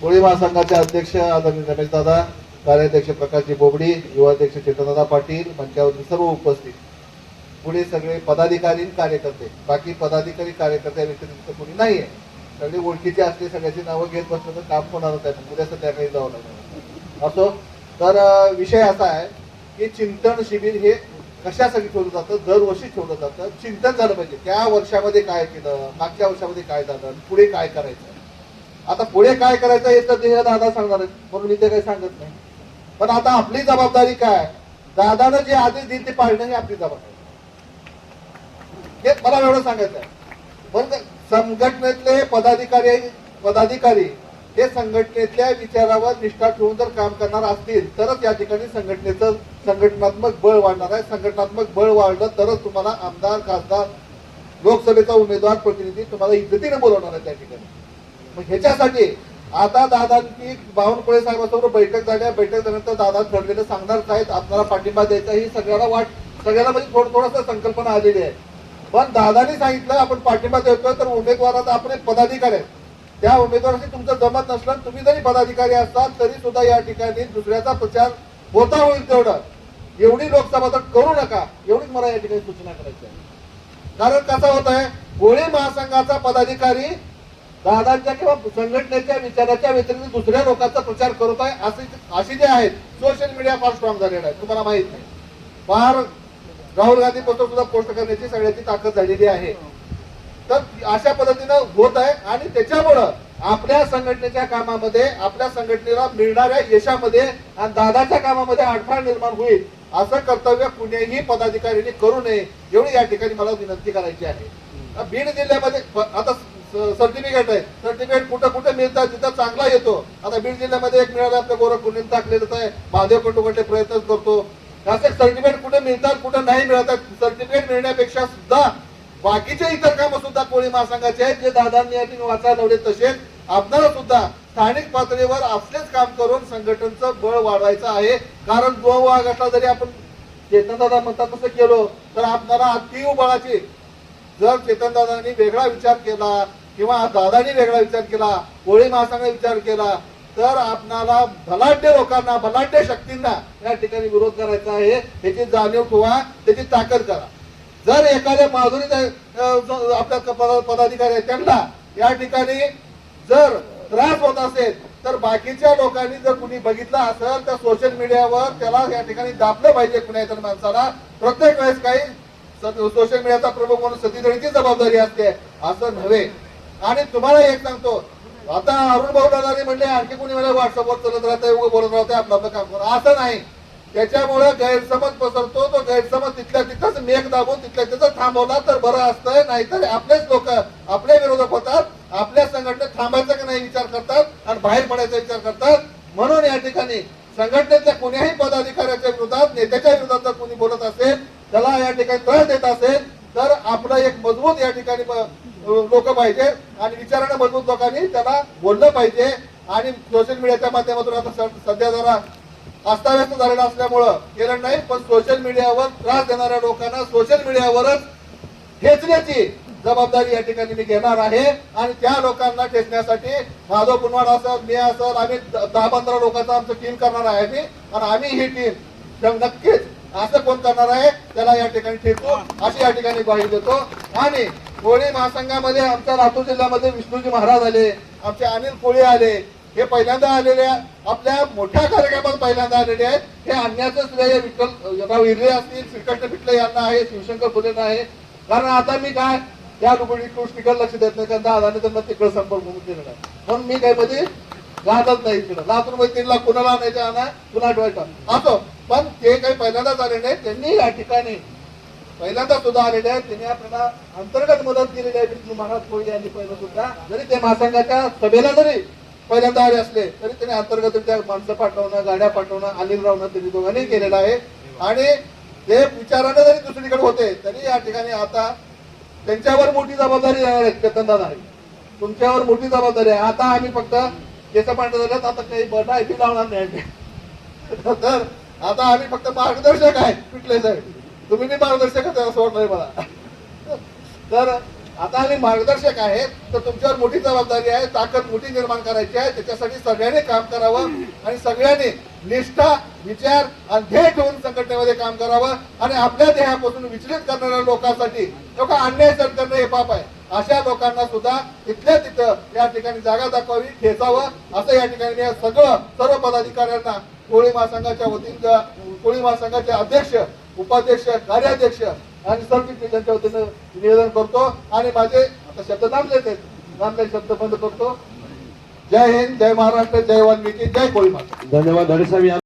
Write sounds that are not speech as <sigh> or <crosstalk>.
कोळी महासंघाचे अध्यक्ष आदरणीय रमेशदादा कार्याध्यक्ष प्रकाशजी बोबडी युवाध्यक्ष चेतनदादा पाटील मंचावरती सर्व उपस्थित. पुढे सगळे पदाधिकारी कार्यकर्ते. बाकी पदाधिकारी कार्यकर्त्या व्यतिरिक्त कोणी नाहीये. सगळे ओळखीचे असले सगळ्याची नावं घेत बसलं तर काम होणार आहे उद्या संध्याकाळी जावं लागणार असो. तर विषय असा आहे की चिंतन शिबिर हे कशासाठी ठेवलं जातं? दरवर्षी ठेवलं जातं. चिंतन झालं पाहिजे. त्या वर्षामध्ये काय केलं? मागच्या वर्षामध्ये काय झालं? पुढे काय करायचं? आता पुढे काय करायचं हे तर ते दादा सांगणार म्हणून मी ते काही सांगत नाही. पण आता आपली जबाबदारी काय? दादानं जे आदेश दिले ते पाळणं ही आपली जबाबदारी. हे मला एवढं सांगायचं आहे पण संघटनेतले पदाधिकारी पदाधिकारी हे संघटनेतल्या विचारावर निष्ठा ठेवून जर काम करणार असतील तरच या ठिकाणी संघटनेचं संघटनात्मक बळ वाढणार आहे. संघटनात्मक बळ वाढलं तरच तुम्हाला आमदार खासदार लोकसभेचा उमेदवार प्रतिनिधी तुम्हाला इज्जतीने बोलवणार आहे त्या ठिकाणी. मग ह्याच्यासाठी आता दादांची बावनकुळे साहेबांसोबत बैठक झाल्या बैठक झाल्यानंतर दादा ठरलेलं सांगणार आहेत आपल्याला पाठिंबा द्यायचा ही सगळ्याला वाट सगळ्याला म्हणजे थोडं थोडंसं संकल्पना आलेली आहे. पण दादानी सांगितलं आपण पाठिंबा देतोय तर उमेदवाराचा आपण एक पदाधिकारी आहे. त्या उमेदवाराशी तुमचं जमत नसलं तुम्ही जरी पदाधिकारी असतात तरी सुद्धा या ठिकाणी दुसऱ्याचा प्रचार होता होईल तेवढं. एवढी लोकसभा तर करू नका. एवढीच मला या ठिकाणी सूचना करायची आहे. कारण कसं होत आहे कोळी महासंघाचा पदाधिकारी दादांच्या किंवा संघटनेच्या विचाराच्या व्यतिरिक्त दुसऱ्या लोकांचा प्रचार करत आहे असे असे जे आहेत सोशल मीडिया फार स्ट्रॉंग झालेला आहे. तुम्हाला माहीत नाही. फार राहुल गांधी पोस्ट सुद्धा पोस्ट करण्याची सगळ्याची ताकद झालेली आहे. तर अशा पद्धतीनं होत आहे आणि त्याच्यामुळं आपल्या संघटनेच्या कामामध्ये आपल्या संघटनेला मिळणाऱ्या यशामध्ये आणि दादाच्या कामामध्ये अडथळा निर्माण होईल असं कर्तव्य कुणीही पदाधिकाऱ्यांनी करू नये एवढी या ठिकाणी मला विनंती करायची आहे. बीड जिल्ह्यामध्ये आता सर्टिफिकेट आहे. सर्टिफिकेट कुठं कुठं मिळतात? तिथं चांगला येतो. आता बीड जिल्ह्यामध्ये एक मिळालं आपल्या गोरखपुरीत टाकलेलंच आहे. महादेव कुटुंबाचे प्रयत्न करतो. असे सर्टिफिकेट कुठे मिळतात कुठं नाही मिळतात सर्टिफिकेट मिळण्यापेक्षा सुद्धा बाकीचे इतर कामं सुद्धा कोळी महासंघाचे आहेत जे दादांनी या ठिकाणी वाचायला लावले तसेच आपल्याला सुद्धा स्थानिक पातळीवर असलेच काम करून संघटनचं बळ वाढवायचं आहे. कारण दोन ऑगस्टला जरी आपण चेतनदादा म्हणतात तसं केलो तर आपल्याला अतिव बळाची जर चेतनदादांनी वेगळा विचार केला किंवा दादानी वेगळा विचार केला कोळी महासंघाने विचार केला तर आपणाला बलाढ्य लोकांना बलाढ्य शक्तींना या ठिकाणी विरोध करायचा आहे याची जाणीव ठेवा त्याची ताकद करा. जर एखाद्या माधुरी आपल्या पदा- पदाधिकारी आहेत त्यांना या ठिकाणी जर त्रास होत असेल तर बाकीच्या लोकांनी जर कुणी बघितलं असेल तर सोशल मीडियावर त्याला या ठिकाणी दाबलं पाहिजे कुणा माणसाला. प्रत्येक वेळेस काही सोशल मीडियाचा प्रमुख म्हणून सतीधरणीची जबाबदारी असते. असं नव्हे. आणि तुम्हाला एक सांगतो आता अरुण भाऊ दादानी म्हणले आणखी कोणी मला व्हॉट्सअपवर चलत राहतंय उभं बोलत राहतंय आपलं आपलं काम करून असं नाही. त्याच्यामुळे गैरसमज पसरतो तो गैरसमज तिथल्या तिथंच मेघ दाबून तिथल्या तिथं थांबवला तर बरं असतंय नाहीतर आपलेच लोक आपले विरोधक होतात आपल्या संघटनेत थांबायचा की नाही विचार करतात आणि बाहेर पडायचा विचार करतात. म्हणून या ठिकाणी संघटनेतल्या कोण्याही पदाधिकाऱ्याच्या विरोधात नेत्याच्या विरोधात जर कोणी बोलत असेल त्याला या ठिकाणी त्रास देत असेल तर आपलं एक मजबूत या ठिकाणी लोक पाहिजे आणि विचाराने मजबूत लोकांनी त्याला बोललं पाहिजे. आणि सोशल मीडियाच्या माध्यमातून आता स- सध्या जरा अस्ताव्यस्त झालेला असल्यामुळं केलं नाही पण सोशल मीडियावर त्रास देणाऱ्या लोकांना सोशल मीडियावरच ठेचण्याची जबाबदारी या ठिकाणी मी घेणार आहे. आणि त्या लोकांना ठेचण्यासाठी माधव पुनवाड असेल मी असेल आम्ही दहा पंधरा लोकांचा आमचं टीम करणार आहे मी. आणि आम्ही ही टीम नक्कीच असं कोण करणार आहे त्याला या ठिकाणी ठेचतो अशी या ठिकाणी ग्वाही देतो. आणि कोळी महासंघामध्ये आमच्या लातूर जिल्ह्यामध्ये विष्णूजी महाराज आले आमचे अनिल कोळी आले हे पहिल्यांदा आलेले आहे. आपल्या मोठ्या कार्यक्रमात पहिल्यांदा आलेले आहेत. हे आणण्याचं श्रेय विठ्ठल राव हिरले असतील श्रीकृष्ण पिटले यांना आहे शिवशंकर फुलेंना आहे. कारण आता मी काय त्या लोकांनी तिकडे लक्ष देत नाही कारण दादाने त्यांना तिकडे संपर्क होऊन दिलेला म्हणून मी काही मध्ये जातच नाही तिकडं लातूरमध्ये तीन लाख कुणाला आणायचं आणा कुणा ठेवायचा. असो पण ते काही पहिल्यांदाच आले नाही त्यांनी या ठिकाणी पहिल्यांदा सुद्धा आलेले आहेत. त्यांनी आपल्याला अंतर्गत मदत केलेली आहे विष्णू महाराज कोळी यांनी पहिलं सुद्धा. जरी ते महासंघाच्या सभेला जरी पहिल्यांदा आले असले तरी त्यांनी अंतर्गत त्या माणसं पाठवणं गाड्या पाठवणं अनिल रावणं त्यांनी दोघांनी केलेलं आहे. आणि ते विचाराने जरी दुसरीकडे होते तरी या ठिकाणी आता त्यांच्यावर मोठी जबाबदारी येणार आहे चेतनदादा नाही तुमच्यावर मोठी जबाबदारी आहे. आता आम्ही फक्त केस पांढरे झाल्यात आता काही बटा आहे लावणार नाही. <laughs> तर आता आम्ही फक्त मार्गदर्शक आहे कुठले तुम्ही बी मार्गदर्शक आहे असं वाटतंय मला. तर आता आम्ही मार्गदर्शक आहेत तर तुमच्यावर मोठी जबाबदारी आहे ताकद मोठी निर्माण करायची आहे त्याच्यासाठी सगळ्यांनी काम करावं आणि सगळ्यांनी निष्ठा विचार आणि ध्येय ठेवून संघटनेमध्ये काम करावं आणि आपल्या देहापासून विचलित करणाऱ्या लोकांसाठी लोक अन्याय सहन करणं हे पाप आहे. अशा लोकांना सुद्धा तिथल्या तिथं या ठिकाणी जागा दाखवावी ठेचावं असं या ठिकाणी सगळं सर्व पदाधिकाऱ्यांना कोळी महासंघाच्या वतीनं कोळी महासंघाचे अध्यक्ष उपाध्यक्ष कार्याध्यक्ष आणि सरचिटणीस यांच्या वतीनं निवेदन करतो. आणि माझे आता शब्द नामलेच आहेत नामले शब्द बंद करतो. जय हिंद जय महाराष्ट्र जय वाल्मिकी जय कोळी धन्यवाद. या